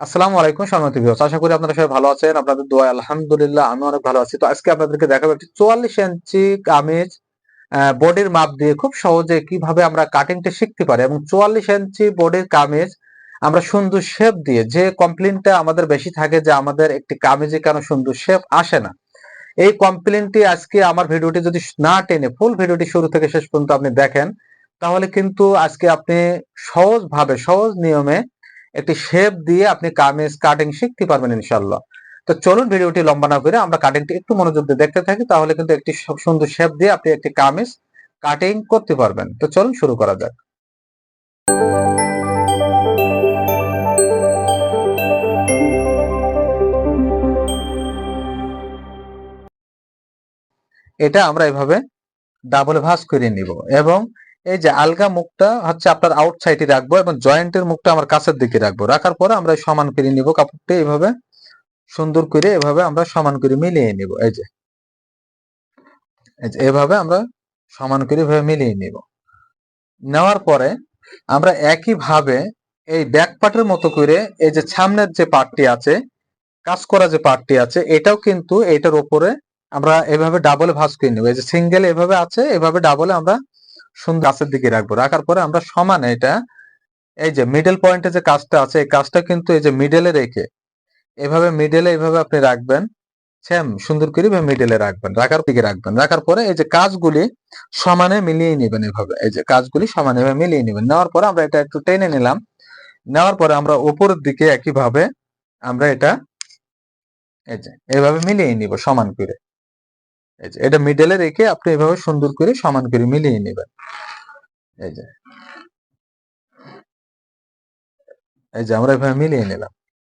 আসসালামু আলাইকুম সম্মানিত ভিউয়ার্স আশা করি আপনারা সবাই ভালো আছেন। আপনাদের দোয়া আলহামদুলিল্লাহ আমি অনেক ভালো আছি। তো আজকে আপনাদেরকে দেখাবো একটি চুয়াল্লিশ ইঞ্চি কামিজ বডির মাপ দিয়ে খুব সহজে কীভাবে আমরা কাটিংটা শিখতে পারি। এবং চুয়াল্লিশ ইঞ্চি বডির কামিজ আমরা সুন্দর শেপ দিয়ে, যে কমপ্লেনটা আমাদের বেশি থাকে যে আমাদের একটি কামিজে কেন সুন্দর শেপ আসে না। এই কমপ্লেনটি আজকে আমার ভিডিওটি যদি না টেনে ফুল ভিডিওটি শুরু থেকে শেষ পর্যন্ত আপনি দেখেন, তাহলে কিন্তু আজকে আপনি সহজভাবে, সহজ নিয়মে একটি শেপ দিয়ে আপনি কামিজ কাটিং শিখতে পারবেন ইনশাল্লাহ তো চলুন ভিডিওটি লম্বা না করে আমরা কাটিংটি একটু মনোযোগ দিয়ে দেখতে থাকি, তাহলে কিন্তু একটি সুন্দর শেপ দিয়ে আপনি একটি কামিজ কাটিং করতে পারবেন। তো চলুন শুরু করা যাক। এটা আমরা এভাবে ডাবল ভাঁজ করে নিব এবং এই যে আলগা মুখটা হচ্ছে আপনার আউট সাইডে রাখব এবং জয়েন্টের মুখটা আমার কাছের দিকে রাখব। রাখার পরে আমরা সমান করে নিব কাপড়টা এইভাবে সুন্দর করে এভাবে আমরা সমান করে মিলিয়ে নিব। এই যে এভাবে আমরা সমান করে এভাবে মিলিয়ে নিব। নেওয়ার পরে আমরা একই ভাবে এই ব্যাক পার্টের মতো করে এই যে সামনের যে পার্টটি আছে, কাজ করা যে পার্টটি আছে, এটাও কিন্তু এটার উপরে আমরা এভাবে ডাবলে ভাঁজ করে নিব। এই যে সিঙ্গেল এভাবে আছে, এভাবে ডাবলে আমরা সুন্দর গাছের দিকে রাখব। রাখার পরে আমরা সমান এটা, এই যে মিডল পয়েন্টে যে কাজটা আছে, এই কাজটা কিন্তু এই যে মিডলে রেখে, এভাবে মিডলে এভাবে আপনি রাখবেন সেম সুন্দর করে মিডলে রাখবেন, রাখার দিকে রাখবেন। রাখার পরে এই যে কাজগুলি সমানে মিলিয়ে নেবেন এভাবে, এই যে কাজগুলি সমানে এভাবে মিলিয়ে নেবেন। নেওয়ার পরে আমরা এটা একটু টেনে নিলাম। নেওয়ার পরে আমরা উপরের দিকে একইভাবে আমরা এটা, এই যে এভাবে মিলিয়ে নিব সমান করে। এটা মিডলে রেখে আপনি এভাবে সুন্দর করে সমান করে মিলিয়ে নেবেন। এই যে এই যে আমরা এভাবে মিলিয়ে নিলাম।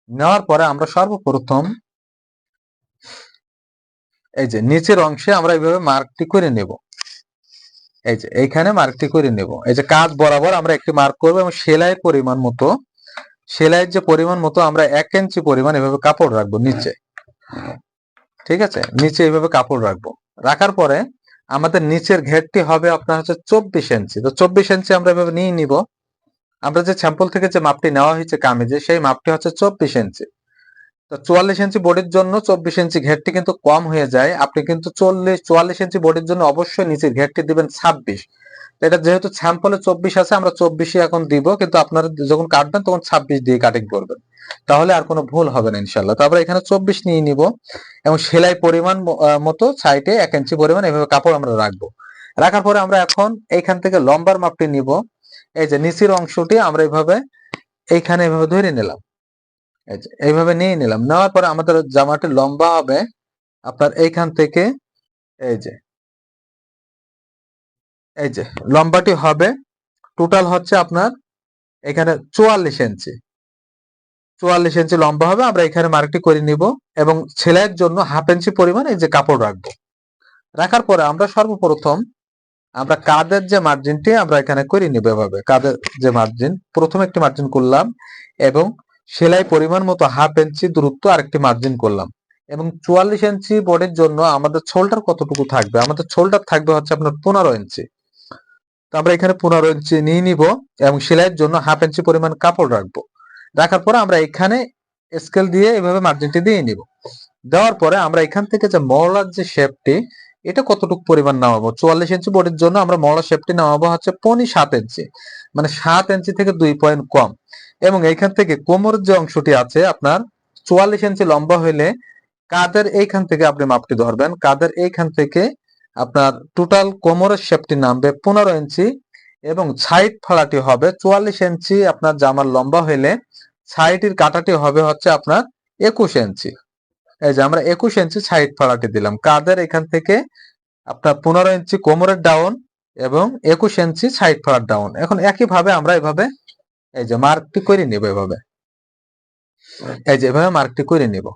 নেওয়ার পরে আমরা সর্বপ্রথম এই যে নিচের অংশে আমরা এইভাবে মার্কটি করে নেব। এই যে, এইখানে মার্কটি করে নেব। এই যে কাজ বরাবর আমরা একটি মার্ক করব এবং সেলাইয়ের পরিমাণ মতো, সেলাইয়ের যে পরিমাণ মতো আমরা এক ইঞ্চি পরিমাণ এভাবে কাপড় রাখব নিচে। ঠিক আছে? নিচে এইভাবে কাপড় রাখব। রাখার পরে আমাদের নিচের ঘেরটি হবে আপনার হচ্ছে চব্বিশ ইঞ্চি। তো চব্বিশ ইঞ্চি আমরা এভাবে নিয়ে নিব। আমরা যে স্যাম্পল থেকে যে মাপটি নেওয়া হয়েছে কামিজে, সেই মাপটি হচ্ছে চব্বিশ ইঞ্চি। তো চুয়াল্লিশ ইঞ্চি বডির জন্য চব্বিশ ইঞ্চি ঘেরটি কিন্তু কম হয়ে যায়। আপনি কিন্তু চল্লিশ, চুয়াল্লিশ ইঞ্চি বডির জন্য অবশ্যই নিচের ঘেরটি দিবেন ছাব্বিশ। এটা যেহেতু স্যাম্পলে চব্বিশ আছে, আমরা চব্বিশে এখন দিব, কিন্তু আপনারা যখন কাটবেন তখন ছাব্বিশ দিয়ে কাটিং করবেন। তাহলে আর কোনো ভুল হবে না ইনশাল্লাহ তারপরে এখানে চব্বিশ নিয়ে নিব এবং সেলাই পরিমাণ মতো সাইডে এক ইঞ্চি পরিমাণ, এভাবে কাপড় আমরা রাখব। রাখার পরে আমরা এখন এইখান থেকে লম্বার মাপটি নিব। এই যে নিচের অংশটি আমরা এইভাবে এইখানে এইভাবে ধরে নিলাম। এই যে এইভাবে নিয়ে নিলাম। নেওয়ার পরে আমাদের জামাটি লম্বা হবে। আপনার এইখান থেকে এই যে এই যে, লম্বাটি হবে টোটাল হচ্ছে আপনার এখানে চুয়াল্লিশ ইঞ্চি চুয়াল্লিশ ইঞ্চি লম্বা হবে, আমরা এখানে মার্কটি করে নিব এবং ছেলের জন্য হাফ ইঞ্চি পরিমাণ এই যে কাপড় রাখব। রাখার পরে আমরা সর্বপ্রথম আমরা কাদের যে মার্জিনটি আমরা এখানে করে নিব এভাবে। কাদের যে মার্জিন প্রথম একটি মার্জিন করলাম এবং সেলাই পরিমাণ মতো হাফ ইঞ্চি দূরত্ব আরেকটি মার্জিন করলাম। এবং চুয়াল্লিশ ইঞ্চি বোর্ডের জন্য আমাদের ছোলটার কতটুকু থাকবে? আমাদের ছোলটার থাকবে হচ্ছে আপনার পনেরো ইঞ্চি আমরা এখানে পনেরো ইঞ্চি নিয়ে নিব এবং সেলাইয়ের জন্য হাফ ইঞ্চি পরিমাণ কাপড় রাখব। রাখার পরে আমরা এখানে স্কেল দিয়ে এভাবে মার্জিনটি দিয়ে নিব। দেওয়ার পরে আমরা এখান থেকে যে মহলার যে শেপটি এটা কতটুকু পরিমাণ নামাবো? চুয়াল্লিশ ইঞ্চি বডির জন্য আমরা মহলা শেপটি নামাবো হচ্ছে পনি সাত ইঞ্চি মানে সাত ইঞ্চি থেকে দুই পয়েন্ট কম। এবং এইখান থেকে কোমরের যে অংশটি আছে, আপনার চুয়াল্লিশ ইঞ্চি লম্বা হইলে কাদের এইখান থেকে আপনি মাপটি ধরবেন। কাদের এইখান থেকে আপনার টোটাল কোমরের শেপটি নামবে পনেরো ইঞ্চি এবং সাইড ফাড়াটি হবে চুয়াল্লিশ ইঞ্চি। আপনার জামার লম্বা হইলে সাইডের কাটাটি হবে হচ্ছে আপনার একুশ ইঞ্চি। এই যে আমরা একুশ ইঞ্চি সাইড ফাড়াটি দিলাম। কাদের এখান থেকে আপনার পনেরো ইঞ্চি কোমরের ডাউন এবং একুশ ইঞ্চি সাইড ফাড়ার ডাউন এখন একইভাবে আমরা এভাবে এই যে মার্কটি করে নিব এভাবে। এই যে এভাবে মার্কটি করে নিব।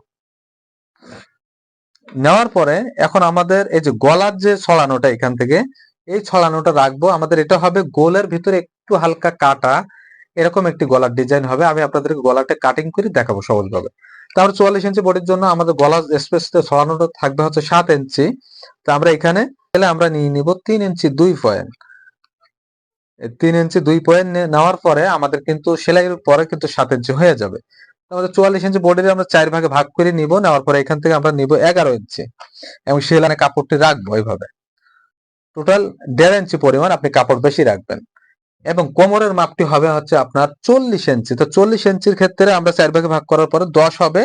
নেওয়ার পরে এখন আমাদের এই যে গলার যে ছড়ানোটা এখান থেকে, এই ছড়ানোটা রাখব। আমাদের এটা হবে গোলের ভিতরে একটু হালকা কাটা। এরকম একটি গলার ডিজাইন হবে। আমি আপনাদেরকে গলাটা কাটিং করে দেখাবো সহজভাবে। তারপর চুয়াল্লিশ ইঞ্চি বডির জন্য আমাদের গলার স্পেস ছড়ানোটা থাকবে হচ্ছে সাত ইঞ্চি। তো আমরা এখানে তাহলে আমরা নিয়ে নিব তিন ইঞ্চি দুই পয়েন্ট তিন ইঞ্চি দুই পয়েন্ট নেওয়ার পরে আমাদের কিন্তু সেলাইয়ের পরে কিন্তু সাত ইঞ্চি হয়ে যাবে। আমাদের চুয়াল্লিশ ইঞ্চি বডির আমরা চার ভাগে ভাগ করে নিব, নেওয়ার পরে এখান থেকে আমরা নিব এগারো ইঞ্চি। এবং সেলানে কাপড়টি রাখব এইভাবে টোটাল দেড় ইঞ্চি পরিমাণ আপনি কাপড় বেশি রাখবেন। এবং কোমরের মাপটি হবে হচ্ছে আপনার চল্লিশ ইঞ্চি। তো চল্লিশ ইঞ্চির ক্ষেত্রে আমরা চার ভাগে ভাগ করার পরে দশ হবে।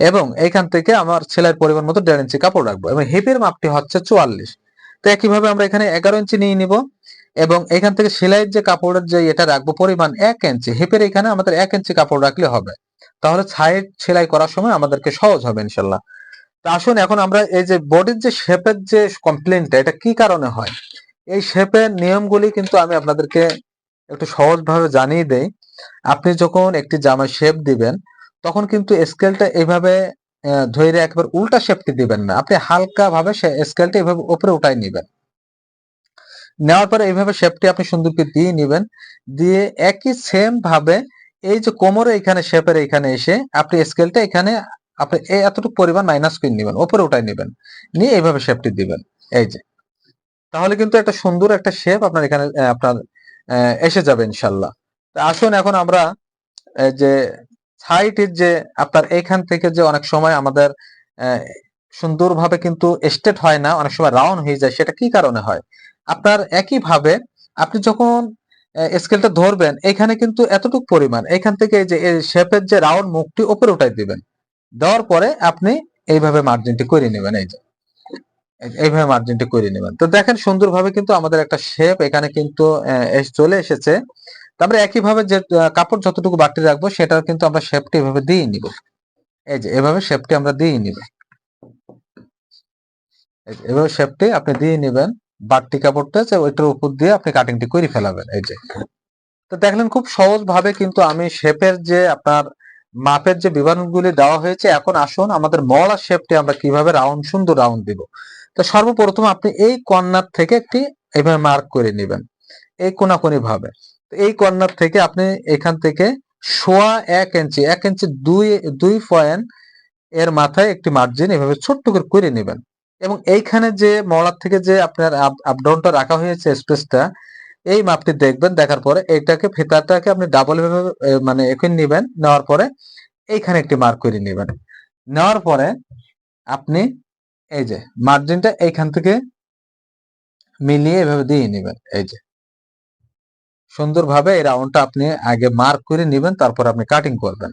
এবং এইখান থেকে আমার সেলাইয়ের পরিমাণ মতো দেড় ইঞ্চি কাপড় রাখব। এবং হিপের মাপটি হচ্ছে চুয়াল্লিশ। তো একইভাবে আমরা এখানে এগারো ইঞ্চি নিয়ে নিব। এবং এখান থেকে সেলাইয়ের যে কাপড়ের যে এটা রাখব পরিমাণ এক ইঞ্চি। হিপের এখানে আমাদের এক ইঞ্চি কাপড় রাখলে হবে। তাহলে সাইড সেলাই করার সময় আমাদেরকে সহজ হবে ইনশাল্লাহ। তো আসুন এখন আমরা এই যে বডির যে শেপের যে কমপ্লেনটা এটা কি কারণে হয়? এই শেপের নিয়মগুলি কিন্তু আমি আপনাদেরকে একটু সহজভাবে জানিয়ে দেই। আপনি যখন একটি জামায় শেপ দিবেন তখন কিন্তু স্কেলটা এইভাবে আহ, ধরে একবার উল্টা শেপটি দিবেন না। আপনি হালকা ভাবে স্কেলটা এইভাবে উপরে উঠাই নিবেন। নেওয়ার পরে এইভাবে শেপটি আপনি সুন্দরকে দিয়ে নিবেন। দিয়ে একই সেম ভাবে এই যে কোমরে এখানে, শেপের এখানে এসে আপনি স্কেলটা এখানে আপনি এতটুকু পরিমাণ মাইনাস করে নিবেন, ওপরে উঠাই নিবেন, নিয়ে এইভাবে শেপটি দিবেন, এই যে। তাহলে কিন্তু একটা সুন্দর একটা শেপ আপনার এখানে আপনার এসে যাবে ইনশাল্লাহ। আসুন এখন আমরা যে সাইটের যে আপনার এখান থেকে যে অনেক সময় আমাদের সুন্দরভাবে কিন্তু স্টেট হয় না, অনেক সময় রাউন্ড হয়ে যায়, সেটা কি কারণে হয়? আপনার একই ভাবে আপনি যখন স্কেলটা ধরবেন, এখানে কিন্তু এতটুকু পরিমাণ। এখান থেকে যে শেপের যে রাউন্ড মুখটি উপরে উঠাই দিবেন। দেওয়ার পরে আপনি এইভাবে মার্জিনটি করে নেবেন, এই যে। এইভাবে মার্জিনটি করে নেবেন। তো দেখেন সুন্দরভাবে কিন্তু আমাদের একটা শেপ এখানে কিন্তু চলে এসেছে। তারপরে একইভাবে যে কাপড় যতটুকু বাড়তি রাখব, সেটার কিন্তু আমরা শেপটি এভাবে দিয়ে নিব। এই যে, এভাবে শেপটি আমরা দিয়ে নিব। এভাবে শেপটি আপনি দিয়ে নেবেন। বাড়তি কাপড়টা যে ওইটার উপর দিয়ে আপনি কাটিংটি করে ফেলাবেন, এই যে। তো দেখলেন খুব সহজ ভাবে কিন্তু আমি শেপের যে আপনার মাপের যে বিবরণগুলি দেওয়া হয়েছে, এখন আসুন আমাদের মলার শেপটি আমরা কীভাবে রাউন্ড সুন্দর রাউন্ড দিব। তো সর্বপ্রথম আপনি এই কর্নার থেকে একটি এইভাবে মার্ক করে নেবেন, এই কোনাকুনি ভাবে তো এই কর্নার থেকে আপনি এখান থেকে সোয়া এক ইঞ্চি এক ইঞ্চি দুই দুই পয়েন্ট এর মাথায় একটি মার্জিন এভাবে ছোট্ট করে করে নেবেন। এবং এইখানে যে মলার থেকে যে আপনার আপডাউনটা রাখা হয়েছে স্পেসটা এই মাপটি দেখবেন, দেখার পরে এইটাকে ফিতাটাকে আপনি ডাবল ভাবে মানে এখন নেবেন, নেওয়ার পরে এইখানে একটি মার্ক করে নেবেন। নেওয়ার পরে আপনি এই যে মার্জিনটা এইখান থেকে মিলিয়ে এভাবে দিয়ে নেবেন, এই যে। সুন্দরভাবে এই রাউন্ডটা আপনি আগে মার্ক করে নেবেন, তারপর আপনি কাটিং করবেন।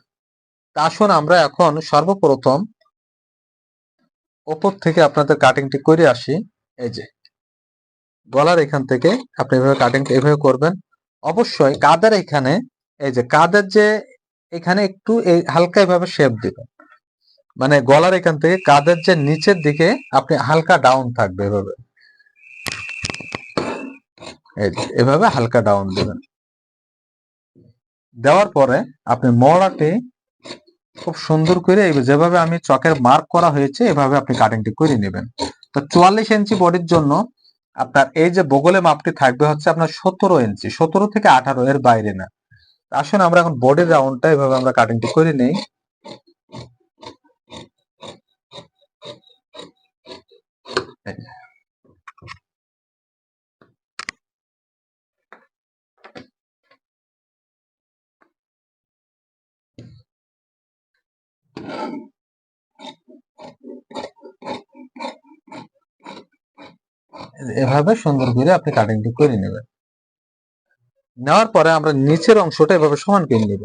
তা আসুন আমরা এখন সর্বপ্রথম ওপর থেকে আপনাদের কাটিংটি করে আসি। এই যে, গলার এখান থেকে আপনি এভাবে কাটিং এভাবে করবেন। অবশ্যই কাদের এখানে, এই যে কাদের যে এখানে একটু এই হালকা এভাবে শেপ দিবেন। মানে গলার এখান থেকে কাদের যে নিচের দিকে আপনি হালকা ডাউন থাকবে এভাবে। এভাবে হালকা ডাউন দেবেন। দেওয়ার পরে আপনি মড়াটি খুব সুন্দর করে যেভাবে আমি চকের মার্ক করা হয়েছে, এভাবে আপনি কাটিংটি করে নেবেন। তো চুয়াল্লিশ ইঞ্চি বডির জন্য আপনার এই যে বগলে মাপটি থাকবে হচ্ছে আপনার সতেরো ইঞ্চি, সতেরো থেকে আঠারো এর বাইরে না। আসুন আমরা এখন বডির রাউন্ডটা এভাবে আমরা কাটিংটি করে নেই। এভাবে সুন্দর করে আপনি কাটিংটি করে নেবেন। নেওয়ার পরে আমরা নিচের অংশটা এভাবে সমান করে নিব।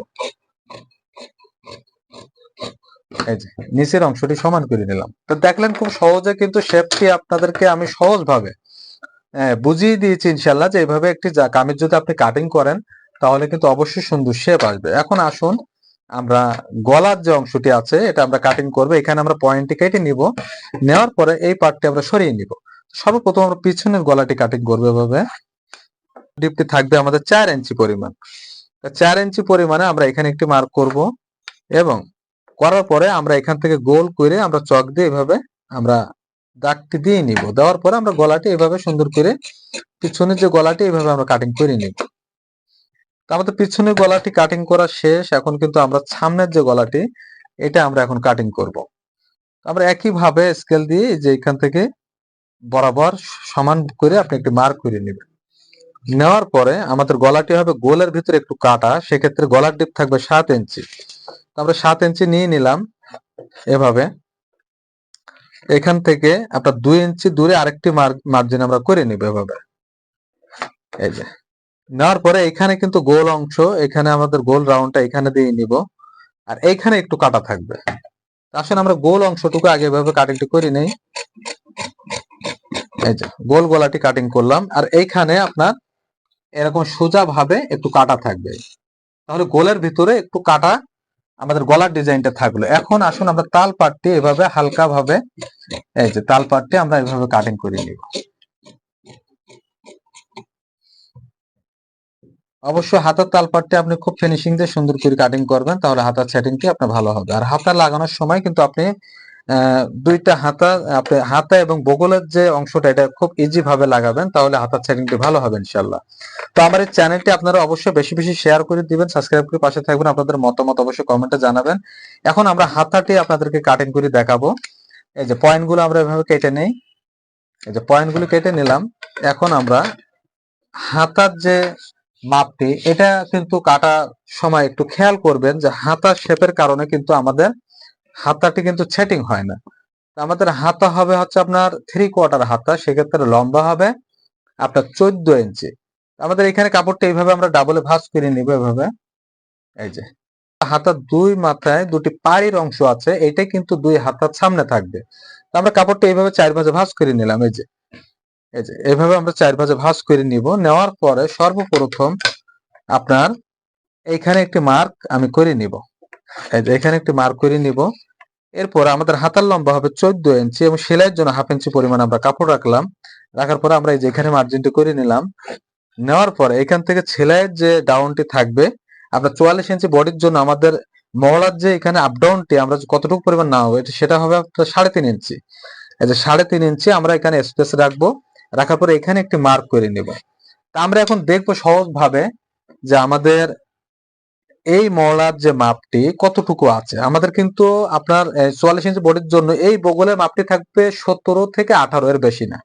নিচের অংশটি সমান করে নিলাম। তো দেখলেন খুব সহজে কিন্তু শেপটি আপনাদেরকে আমি সহজ ভাবে বুঝিয়ে দিয়েছি ইনশাল্লাহ যে এইভাবে একটি কামিজ যদি আপনি কাটিং করেন, তাহলে কিন্তু অবশ্যই সুন্দর শেপ আসবে। এখন আসুন আমরা গলার যে অংশটি আছে, এটা আমরা কাটিং করব। এখানে আমরা পয়েন্টটি কেটে নিব। নেওয়ার পরে এই পার্টটি আমরা সরিয়ে নিব। সর্বপ্রথম আমরা পিছনের গলাটি কাটিং করব এভাবে। ডিপটি থাকবে আমাদের চার ইঞ্চি পরিমাণ। চার ইঞ্চি পরিমাণে আমরা এখানে একটি মার্ক করব এবং করার পরে আমরা এখান থেকে গোল করে আমরা চক দিয়ে এভাবে আমরা দাগটি দিয়ে নিব। দেওয়ার পরে আমরা গলাটি এভাবে সুন্দর করে, পিছনের যে গলাটি এভাবে আমরা কাটিং করে নিব। আমাদের পিছনের গলাটি কাটিং করা শেষ, এখন কিন্তু আমরা সামনের যে গলাটি, এটা আমরা এখন কাটিং করব। আমরা একই ভাবে স্কেল দিয়ে যে এখান থেকে বরাবর সমান করে আপনি একটি মার্ক করে নেবেন। নেওয়ার পরে আমাদের গলাটি হবে গোলের ভিতরে একটু কাটা, সেক্ষেত্রে গলার ডিপ থাকবে সাত ইঞ্চি। আমরা সাত ইঞ্চি নিয়ে নিলাম এভাবে। এখান থেকে আপনার দুই ইঞ্চি দূরে আরেকটি মার্জিন আমরা করে নিব এভাবে। এই যে। নেওয়ার পরে এখানে কিন্তু গোল অংশ, এখানে আমাদের গোল রাউন্ডটা এখানে দিয়ে নিব। আর এইখানে একটু কাটা থাকবে। আসলে আমরা গোল অংশটুকু আগে এভাবে কাটিংটি করে নেই। এই যে, গোল গলাটি কাটিং করলাম। আর এইখানে আপনার এরকম সোজা ভাবে একটু কাটা থাকবে। তাহলে গোলের ভিতরে একটু কাটা আমাদের গলার ডিজাইনটা থাকল। এখন আসুন আমরা তাল পাটটি এভাবে হালকা ভাবে এই যে তাল পাটটি আমরা এভাবে কাটিং করে নিব। অবশ্যই হাতার তাল পাটটি আপনি খুব ফিনিশিং দিয়ে সুন্দর করে কাটিং করবেন, তাহলে হাতার সেটিংটি আপনার ভালো হবে। আর হাতা লাগানোর সময় কিন্তু আপনি দুইটা হাতা, আপনি হাতা এবং বগলের যে অংশটা, এটা খুব ইজি ভাবে লাগাবেন, তাহলে হাতার সেটিংটি ভালো হবে ইনশাল্লাহ তো আমার এই চ্যানেলটি আপনারা অবশ্যই বেশি বেশি শেয়ার করে দিবেন সাবস্ক্রাইব করে পাশে থাকবেন, আপনাদের মতামত অবশ্যই কমেন্টে জানাবেন। এখন আমরা হাতাটি আপনাদেরকে কাটিং করে দেখাবো। এই যে পয়েন্টগুলো আমরা এভাবে কেটে নেই। এই যে পয়েন্টগুলো কেটে নিলাম। এখন আমরা হাতার যে মাপটি, এটা কিন্তু কাটা সময় একটু খেয়াল করবেন যে হাতা শেপের কারণে কিন্তু আমাদের হাতাটি কিন্তু সেটিং হয় না। আমাদের হাতা হবে হচ্ছে আপনার থ্রি কোয়ার্টার হাতা, সেক্ষেত্রে লম্বা হবে আপনার চোদ্দ ইঞ্চি। আমাদের এখানে কাপড়টা এইভাবে আমরা ডাবলে ভাঁজ করে নিব এভাবে। এই যে হাতার দুই মাথায় দুটি পাড়ির অংশ আছে এটা কিন্তু দুই হাতার সামনে থাকবে। আমরা কাপড়টা এইভাবে চার ভাজে ভাঁজ করে নিলাম, এই যে। এইভাবে আমরা চার ভাজে ভাজ করে নিব। নেওয়ার পরে সর্বপ্রথম আপনার এখানে একটি মার্ক আমি করে নিব। এখানে একটি মার্ক করে নিব। এরপর আমাদের হাতার লম্বা হবে চোদ্দ ইঞ্চি এবং সেলাইয়ের জন্য হাফ ইঞ্চি পরিমাণ আমরা কাপড় রাখলাম। রাখার পরে আমরা এই যে, এখানে মার্জিনটি করে নিলাম। নেওয়ার পরে এখান থেকে সেলাইয়ের যে ডাউনটি থাকবে, আপনার চুয়াল্লিশ ইঞ্চি বডির জন্য আমাদের মহলার যে এখানে আপডাউনটি আমরা কতটুকু পরিমাণ না হবে সেটা হবে আপনার সাড়ে তিন ইঞ্চি। এই যে, সাড়ে তিন ইঞ্চি আমরা এখানে স্পেস রাখব। রাখার পরে এখানে একটি মার্ক করে নিব। তা আমরা এখন দেখব সহজ ভাবে যে আমাদের এই মলার যে মাপটি কতটুকু আছে। আমাদের কিন্তু আপনার চুয়াল্লিশ ইঞ্চি বডির জন্য এই বগলের মাপটি থাকবে সতেরো থেকে আঠারো এর বেশি না।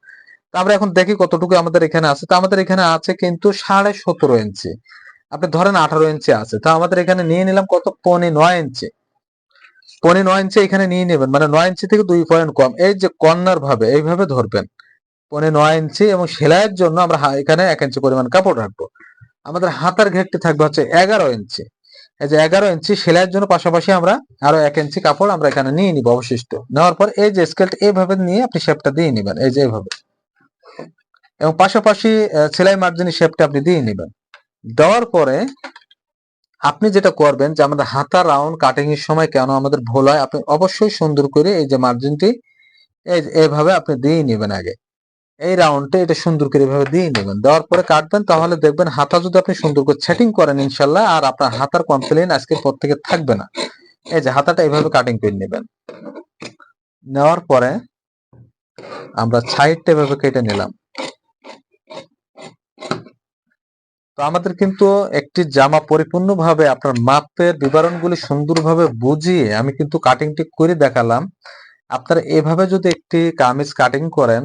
তা আমরা এখন দেখি কতটুকু আমাদের এখানে আছে। তা আমাদের এখানে আছে কিন্তু সাড়ে সতেরো ইঞ্চি আপনি ধরেন আঠারো ইঞ্চি আছে। তা আমাদের এখানে নিয়ে নিলাম কত? পনে নয় ইঞ্চি পনে নয় ইঞ্চি এখানে নিয়ে নেবেন। মানে নয় ইঞ্চি থেকে দুই পয়েন্ট কম। এই যে কর্নার ভাবে এইভাবে ধরবেন। পনে নয় ইঞ্চি এবং সেলাইয়ের জন্য আমরা এখানে এক ইঞ্চি পরিমাণ কাপড় রাখব। আমাদের হাতার ঘেরটি থাকবে হচ্ছে এগারো ইঞ্চি। এই যে এগারো ইঞ্চি সেলাইয়ের জন্য পাশাপাশি আমরা আরও এক ইঞ্চি কাপড় আমরা এখানে নিয়ে নিব অবশিষ্ট। নেওয়ার পর এই যে স্কেলটা এইভাবে নিয়ে আপনি শেপটা দিয়ে নিবেন, এই যে এইভাবে। এবং পাশাপাশি সেলাই মার্জিনের শেপটা আপনি দিয়ে নিবেন। দেওয়ার পরে আপনি যেটা করবেন যে আমাদের হাতা রাউন্ড কাটিং এর সময় কেন আমাদের ভুল হয়, আপনি অবশ্যই সুন্দর করে এই যে মার্জিনটি এইভাবে আপনি দিয়ে নেবেন আগে। এই রাউন্ডটা এটা সুন্দর করে এভাবে দিয়ে নেবেন। দেওয়ার পরে কাটবেন তাহলে দেখবেন হাতা যদি আপনি সুন্দর করে সেটিং করেন ইনশাল্লাহ, আর আপনার হাতার কমপ্লেন আজকে পর থেকে থাকবে না। এই যে হাতাটা এইভাবে কাটিং করে নেবেন। নেওয়ার পরে আমরা সাইডটা এভাবে কেটে নিলাম। তো আমাদের কিন্তু একটি জামা পরিপূর্ণভাবে আপনার মাপের বিবরণগুলি সুন্দরভাবে বুঝিয়ে আমি কিন্তু কাটিংটি করে দেখালাম। আপনারা এভাবে যদি একটি কামিজ কাটিং করেন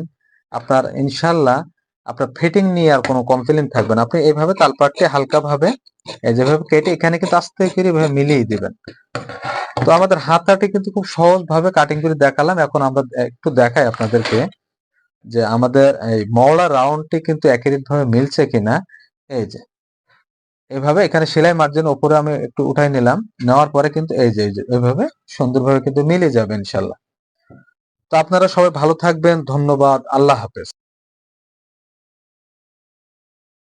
আপনার ইনশাল্লাহ আপনার ফিটিং নিয়ে আর কোনো কমপ্লেন থাকবে না। আপনি এইভাবে তালপাটটি হালকা ভাবে যেভাবে কেটে এখানে কিন্তু আস্তে করে এভাবে মিলিয়ে দিবেন। তো আমাদের হাতাটি কিন্তু খুব সহজ ভাবে কাটিং করে দেখালাম। এখন আমরা একটু দেখাই আপনাদেরকে যে আমাদের এই মওলা রাউন্ডটি কিন্তু একই ভাবে মিলছে কিনা। এই যে এইভাবে এখানে সেলাই মার্জিন উপরে আমি একটু উঠাই নিলাম। নেওয়ার পরে কিন্তু এই যে এই যে এইভাবে সুন্দরভাবে কিন্তু মিলে যাবে ইনশাল্লাহ। তো আপনারা সবাই ভালো থাকবেন ধন্যবাদ আল্লাহ হাফেজ।